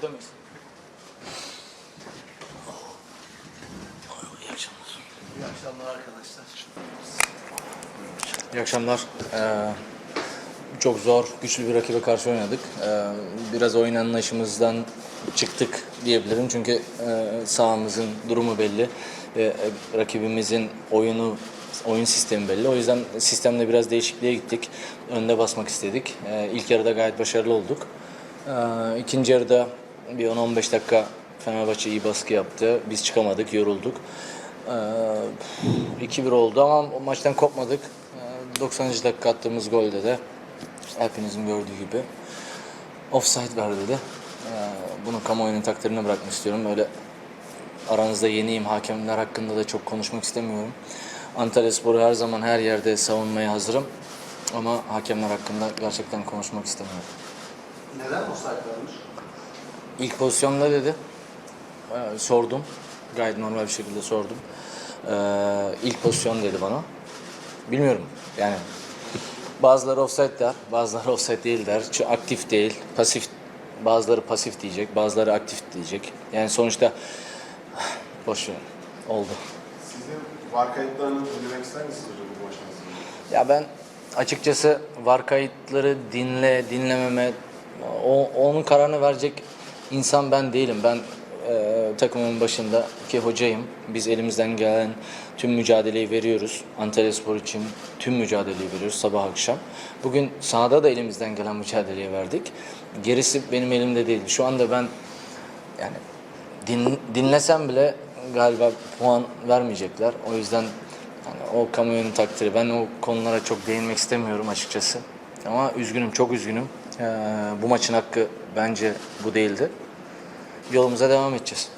Burada mıyız? İyi akşamlar. İyi akşamlar arkadaşlar. İyi akşamlar. Ee, çok zor, güçlü bir rakibe karşı oynadık. Ee, biraz oyun anlayışımızdan çıktık diyebilirim. Çünkü e, sahamızın durumu belli. Ve e, rakibimizin oyunu oyun sistemi belli. O yüzden sistemde biraz değişikliğe gittik. Önde basmak istedik. Ee, ilk yarıda gayet başarılı olduk. Ee, ikinci yarıda bir 10-15 dakika Fenerbahçe iyi baskı yaptı. Biz çıkamadık, yorulduk. Ee, 2-1 oldu ama o maçtan kopmadık. Ee, 90. dakika attığımız golde de hepinizin gördüğü gibi offside verdi de. Ee, bunu kamuoyunun takdirine bırakmak istiyorum. Öyle aranızda yeniyim. Hakemler hakkında da çok konuşmak istemiyorum. Antalya Spor'u her zaman her yerde savunmaya hazırım. Ama hakemler hakkında gerçekten konuşmak istemiyorum. Neden offside vermiş? İlk pozisyonda dedi. Ee, sordum. Gayet normal bir şekilde sordum. Ee, ilk pozisyon dedi bana. Bilmiyorum yani. Bazıları offside der, bazıları offside değil der. Çünkü aktif değil, pasif. Bazıları pasif diyecek, bazıları aktif diyecek. Yani sonuçta boş ver. Oldu. Sizin var kayıtlarını dinlemek ister misiniz hocam bu sonra? Ya ben açıkçası var kayıtları dinle, dinlememe, o, onun kararını verecek insan ben değilim. Ben e, takımın başındaki hocayım. Biz elimizden gelen tüm mücadeleyi veriyoruz. Antalya Spor için tüm mücadeleyi veriyoruz sabah akşam. Bugün sahada da elimizden gelen mücadeleyi verdik. Gerisi benim elimde değil. Şu anda ben yani din, dinlesem bile galiba puan vermeyecekler. O yüzden yani o kamuoyunun takdiri. Ben o konulara çok değinmek istemiyorum açıkçası. Ama üzgünüm, çok üzgünüm. Ee, bu maçın hakkı bence bu değildi. Yolumuza devam edeceğiz.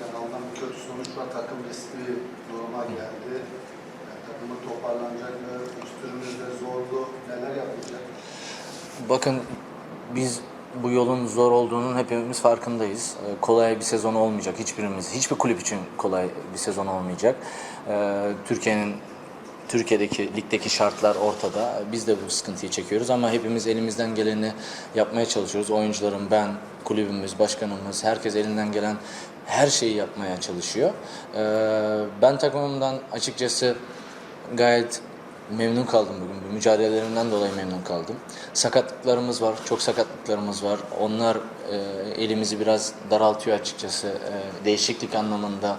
Yani alınan bir kötü sonuçla takım riskli bir duruma geldi. Yani takımın toparlanacak mı? Üstürümüz de zordu. Neler yapılacak? Bakın biz bu yolun zor olduğunun hepimiz farkındayız. Ee, kolay bir sezon olmayacak hiçbirimiz. Hiçbir kulüp için kolay bir sezon olmayacak. Ee, Türkiye'nin Türkiye'deki ligdeki şartlar ortada. Biz de bu sıkıntıyı çekiyoruz ama hepimiz elimizden geleni yapmaya çalışıyoruz. Oyuncularım, ben, kulübümüz, başkanımız, herkes elinden gelen her şeyi yapmaya çalışıyor. Ee, ben takımımdan açıkçası gayet memnun kaldım bugün. Bu mücadelelerinden dolayı memnun kaldım. Sakatlıklarımız var, çok sakatlıklarımız var. Onlar e, elimizi biraz daraltıyor açıkçası. E, değişiklik anlamında,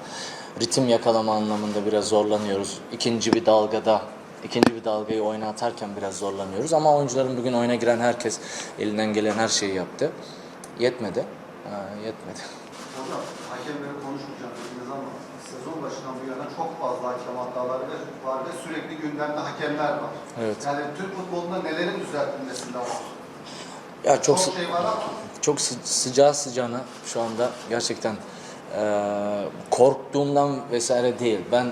ritim yakalama anlamında biraz zorlanıyoruz. İkinci bir dalgada, ikinci bir dalgayı oyuna atarken biraz zorlanıyoruz. Ama oyuncuların bugün oyuna giren herkes elinden gelen her şeyi yaptı. Yetmedi. Ha, yetmedi. Hocam hakemleri konuşmayacağım dediniz ama sezon başından bu yana çok fazla hakem hataları var ve sürekli gündemde hakemler var. Evet. Yani Türk futbolunda nelerin düzeltilmesinde var? Ya çok Çok sı- şey var ama çok sı- sıcağı sıcağına şu anda gerçekten korktuğumdan vesaire değil. Ben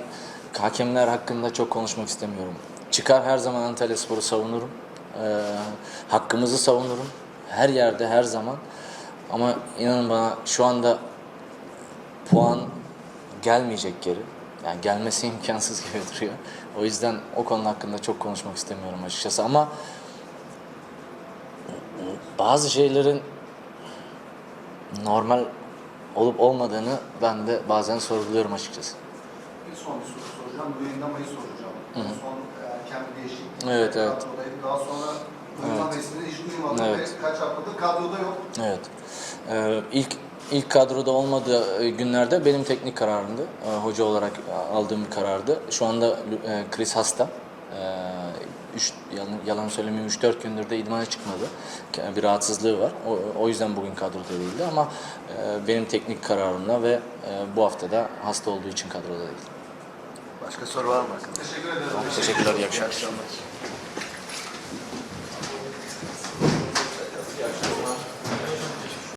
hakemler hakkında çok konuşmak istemiyorum. Çıkar her zaman Antalya Spor'u savunurum. Eee, hakkımızı savunurum. Her yerde her zaman. Ama inanın bana şu anda puan gelmeyecek geri. Yani gelmesi imkansız gibi duruyor. O yüzden o konu hakkında çok konuşmak istemiyorum açıkçası ama bazı şeylerin normal olup olmadığını ben de bazen sorguluyorum açıkçası. bir son bir soru soracağım. Luyendama'yı soracağım. En son e, hakem değişikliği. Evet, evet. kadrodaydı. Daha sonra Luyendama ismini hiç duymadım Evet. ve kaç haftadır kadroda yok. Evet. Ee, ilk ilk kadroda olmadığı e, günlerde benim teknik kararımdı. Ee, hoca olarak aldığım bir karardı. Şu anda e, Chris hasta. Ee, üç, yalan, yalan söylemeyeyim 3-4 gündür de idmana çıkmadı. Bir rahatsızlığı var. O, o yüzden bugün kadroda değildi ama e, benim teknik kararımla ve e, bu hafta da hasta olduğu için kadroda değil. Başka soru var mı? Teşekkür ederim. Teşekkürler, iyi akşamlar. akşamlar.